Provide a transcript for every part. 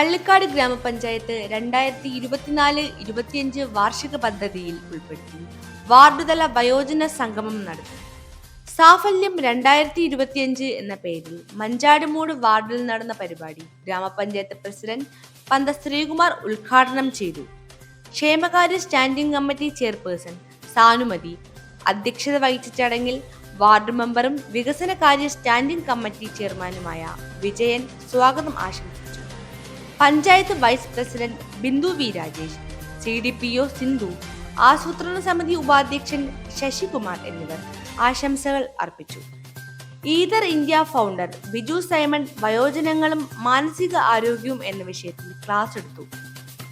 കള്ളിക്കാട് ഗ്രാമപഞ്ചായത്ത് രണ്ടായിരത്തി ഇരുപത്തിനാല് ഇരുപത്തിയഞ്ച് വാർഷിക പദ്ധതിയിൽ ഉൾപ്പെടുത്തി. വാർഡുതല വയോജന സംഗമം നടത്തി. സാഫല്യം രണ്ടായിരത്തി ഇരുപത്തിയഞ്ച് എന്ന പേരിൽ മഞ്ചാടുമൂട് വാർഡിൽ നടന്ന പരിപാടി ഗ്രാമപഞ്ചായത്ത് പ്രസിഡന്റ് പന്ത ശ്രീകുമാർ ഉദ്ഘാടനം ചെയ്തു. ക്ഷേമകാര്യ സ്റ്റാൻഡിംഗ് കമ്മിറ്റി ചെയർപേഴ്സൺ സാനുമതി അധ്യക്ഷത വഹിച്ച ചടങ്ങിൽ വാർഡ് മെമ്പറും വികസനകാര്യ സ്റ്റാൻഡിംഗ് കമ്മിറ്റി ചെയർമാനുമായ വിജയൻ സ്വാഗതം ആശംസിച്ചു. Panchayat vice president Bindu V Rajesh C D P O Sindhu ആസൂത്രണ സമിതി ഉപാധ്യക്ഷൻ ശശികുമാർ എന്നിവർ ആശംസകൾ അർപ്പിച്ചു. Ether India founder Biju Simon വയോജനങ്ങളും മാനസിക ആരോഗ്യവും എന്ന വിഷയത്തിൽ ക്ലാസ് എടുത്തു.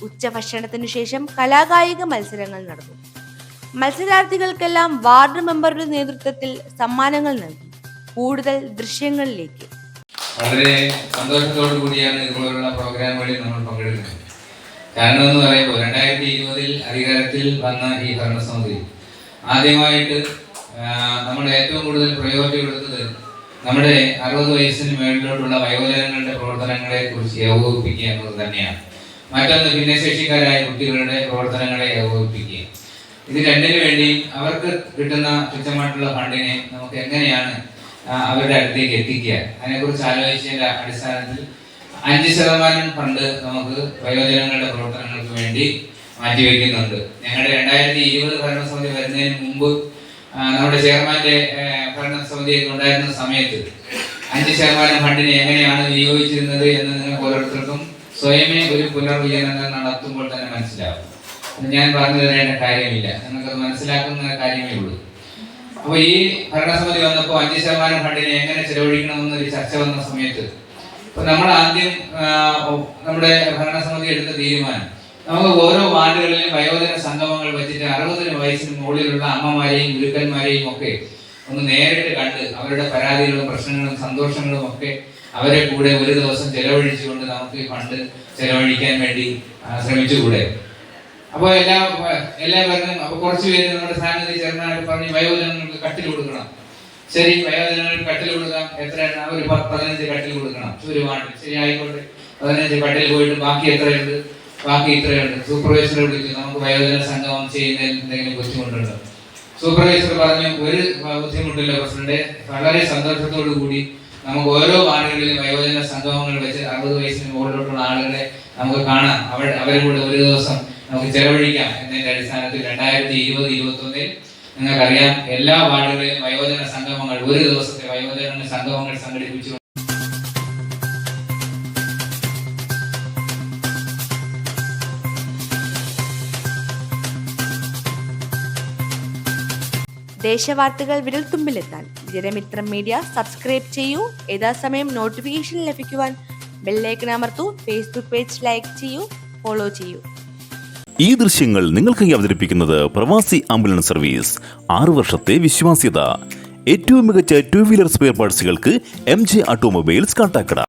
ഉച്ചഭക്ഷണത്തിനു ശേഷം കലാകായിക മത്സരങ്ങൾ നടന്നു. മത്സരാർത്ഥികൾക്കെല്ലാം വാർഡ് മെമ്പറുടെ നേതൃത്വത്തിൽ സമ്മാനങ്ങൾ നൽകി. കൂടുതൽ ദൃശ്യങ്ങളിലേക്ക്. വളരെ സന്തോഷത്തോടു കൂടിയാണ് ഇതുപോലുള്ള പ്രോഗ്രാമുകളിൽ നമ്മൾ പങ്കെടുക്കുന്നത്. കാരണം എന്ന് പറയുമ്പോൾ രണ്ടായിരത്തി ഇരുപതിൽ അധികാരത്തിൽ വന്ന ഈ ഭരണസമിതി. ആദ്യമായിട്ട് നമ്മൾ ഏറ്റവും കൂടുതൽ പ്രയോറിറ്റി എടുത്തത് നമ്മുടെ അറുപത് വയസ്സിന് മേളിലോട്ടുള്ള വയോജനങ്ങളുടെ പ്രവർത്തനങ്ങളെ കുറിച്ച് ഏകോപിപ്പിക്കുക എന്നത് തന്നെയാണ്. മറ്റൊന്ന് ഭിന്നശേഷിക്കാരായ കുട്ടികളുടെ പ്രവർത്തനങ്ങളെ ഏകോപിപ്പിക്കുക. ഇത് രണ്ടിനു വേണ്ടി അവർക്ക് കിട്ടുന്ന തുച്ഛമായിട്ടുള്ള ഫണ്ടിനെ നമുക്ക് എങ്ങനെയാണ് അവരുടെ അടുത്തേക്ക് എത്തിക്കുക അതിനെക്കുറിച്ച് ആലോചിച്ചതിന്റെ അടിസ്ഥാനത്തിൽ അഞ്ച് ശതമാനം ഫണ്ട് നമുക്ക് വയോജനങ്ങളുടെ പ്രവർത്തനങ്ങൾക്ക് വേണ്ടി മാറ്റിവെക്കുന്നുണ്ട്. ഞങ്ങളുടെ രണ്ടായിരത്തി ഇരുപത് ഭരണസമിതി വരുന്നതിന് മുമ്പ് നമ്മുടെ ചെയർമാന്റെ ഭരണസമിതിയൊക്കെ ഉണ്ടായിരുന്ന സമയത്ത് അഞ്ച് ശതമാനം ഫണ്ടിനെ എങ്ങനെയാണ് വിനിയോഗിച്ചിരുന്നത് എന്ന് നിങ്ങൾക്ക് ഓരോരുത്തർക്കും സ്വയമേ ഒരു പുനർവിചനങ്ങൾ നടത്തുമ്പോൾ തന്നെ മനസ്സിലാവും ഞാൻ പറഞ്ഞു തരേണ്ട കാര്യമില്ല. നിങ്ങൾക്കത് മനസ്സിലാക്കുന്ന കാര്യമേ ഉള്ളൂ. അപ്പൊ ഈ ഭരണസമിതി വന്നപ്പോൾ അഞ്ച് ശതമാനം ഫണ്ടിനെ എങ്ങനെ ചെലവഴിക്കണമെന്നൊരു ചർച്ച വന്ന സമയത്ത് അപ്പൊ നമ്മൾ ആദ്യം നമ്മുടെ ഭരണസമിതി എടുത്ത തീരുമാനം. നമുക്ക് ഓരോ വാർഡുകളിലും വയോജന സംഗമങ്ങൾ വെച്ചിട്ട് അറുപതിന് വയസ്സിന് മുകളിലുള്ള അമ്മമാരെയും ഗുരുക്കന്മാരെയും ഒക്കെ ഒന്ന് നേരിട്ട് കണ്ട് അവരുടെ പരാതികളും പ്രശ്നങ്ങളും സന്തോഷങ്ങളും ഒക്കെ അവരെ കൂടെ ഒരു ദിവസം ചെലവഴിച്ചുകൊണ്ട് നമുക്ക് ഈ ഫണ്ട് ചെലവഴിക്കാൻ വേണ്ടി ശ്രമിച്ചുകൂടെ? അപ്പോൾ എല്ലാ എല്ലാ പറഞ്ഞു അപ്പൊ കുറച്ച് പേര് നമ്മുടെ സാന്നിധ്യ ചേർന്നാൽ പറഞ്ഞ് വയോജനങ്ങൾക്ക് കട്ടിൽ കൊടുക്കണം. ശരി വയോജനങ്ങൾക്ക് കട്ടിൽ കൊടുക്കാം. എത്രയാണ്? ഒരു പത്ത് പതിനഞ്ച് കട്ടിൽ കൊടുക്കണം. ഒരു വാർഡിൽ ശരി ആയിക്കോട്ടെ. പതിനഞ്ച് കട്ടിൽ പോയിട്ട് ബാക്കി എത്രയുണ്ട്? ബാക്കി ഇത്രയുണ്ട്. സൂപ്പർവൈസറെ വിളിച്ചു നമുക്ക് വയോജന സംഗമം ചെയ്യുന്നതിൽ എന്തെങ്കിലും ബുദ്ധിമുട്ടുണ്ടോ? സൂപ്പർവൈസർ പറഞ്ഞു ഒരു ബുദ്ധിമുട്ടില്ല പ്രസിഡന്റ്. വളരെ സന്തോഷത്തോടു കൂടി നമുക്ക് ഓരോ വാർഡുകളിലും വയോജന സംഗമങ്ങൾ വെച്ച് അറുപത് വയസ്സിന് മുകളിലോട്ടുള്ള ആളുകളെ നമുക്ക് കാണാം. അവർ അവരും കൂടെ ഒരു ദിവസം നമുക്ക് ചെലവഴിക്കാം എന്നതിന്റെ അടിസ്ഥാനത്തിൽ രണ്ടായിരത്തി ഇരുപത് ഇരുപത്തി ഒന്നിൽ നിങ്ങൾക്കറിയാം എല്ലാ വാർഡുകളിലും വയോജന സംഗമങ്ങൾ ഒരു ദിവസത്തെ വയോജന സംഗമങ്ങൾ സംഘടിപ്പിച്ചു. ദേശവാർത്തകൾ വിരൽത്തുമ്പിലെത്താൻ ജനമിത്രം മീഡിയ സബ്സ്ക്രൈബ് ചെയ്യൂ. യഥാസമയം നോട്ടിഫിക്കേഷൻ ലഭിക്കുവാൻ ബെല്ലൈക്കൺ അമർത്തൂ. ഫേസ്ബുക്ക് പേജ് ലൈക്ക് ചെയ്യൂ. ഫോളോ ചെയ്യൂ. ഈ ദൃശ്യങ്ങൾ നിങ്ങൾക്കായി അവതരിപ്പിക്കുന്നത് പ്രവാസി ആംബുലൻസ് സർവീസ്. ആറു വർഷത്തെ വിശ്വാസ്യത. ഏറ്റവും മികച്ച ടു വീലർ സ്പെയർ പാർട്സുകൾക്ക് എം ജെ ഓട്ടോമൊബൈൽസ് കാട്ടാക്കട